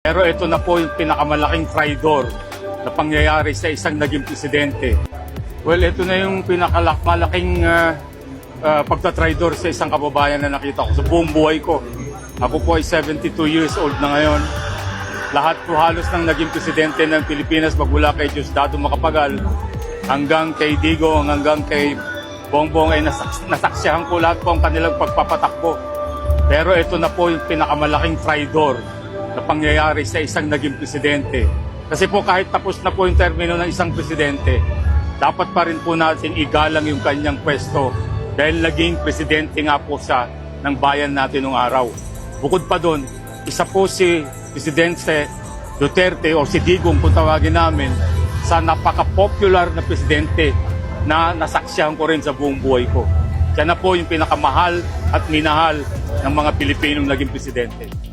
Pero ito na po yung pinakamalaking traidor na pangyayari sa isang naging presidente. Well, ito na yung pinakamalaking uh, uh, pagtatraidor sa isang kababayan na nakita ko sa buong buhay ko. Ako po ay 72 years old na ngayon. Lahat po halos ng naging presidente ng Pilipinas magmula kay Diosdado Macapagal hanggang kay Digo, hanggang kay Bongbong ay nasaks- nasaksihan ko lahat po ang kanilang pagpapatakbo. Pero ito na po yung pinakamalaking traidor na pangyayari sa isang naging presidente. Kasi po kahit tapos na po yung termino ng isang presidente, dapat pa rin po natin igalang yung kanyang pwesto dahil naging presidente nga po siya ng bayan natin nung araw. Bukod pa doon, isa po si Presidente Duterte o si Digong kung tawagin namin sa napaka-popular na presidente na nasaksihan ko rin sa buong buhay ko. Siya na po yung pinakamahal at minahal ng mga Pilipinong naging presidente.